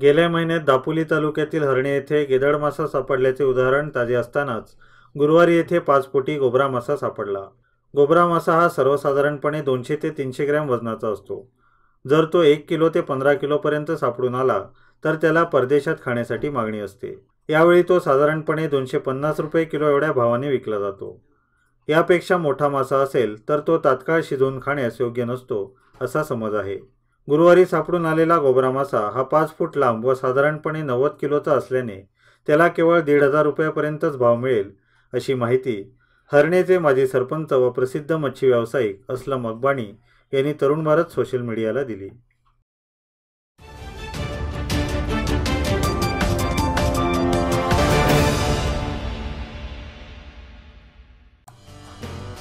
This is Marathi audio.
गेल्या महिन्यात दापोली तालुक्यातील हरणे येथे गेदड मासा सापडल्याचे उदाहरण ताजे असतानाच गुरुवारी येथे पाच पोटी गोबरा मासा सापडला. गोबरा मासा हा सर्वसाधारणपणे दोनशे ते तीनशे ग्रॅम वजनाचा असतो. जर तो एक किलो ते पंधरा किलोपर्यंत सापडून आला तर त्याला परदेशात खाण्यासाठी मागणी असते. यावेळी तो साधारणपणे दोनशे पन्नास रुपये किलो एवढ्या भावाने विकला जातो. यापेक्षा मोठा मासा असेल तर तो तात्काळ शिजवून खाण्यास योग्य नसतो असा समज आहे. गुरुवारी सापडून आलेला गोबरा मासा हा पाच फूट लांब व साधारणपणे नव्वद किलोचा असल्याने त्याला केवळ दीड हजार रुपयापर्यंतच भाव मिळेल अशी माहिती हरणेचे माजी सरपंच व प्रसिद्ध मच्छी व्यावसायिक असलम अकबाणी यांनी तरुण भारत सोशल मीडियाला दिली.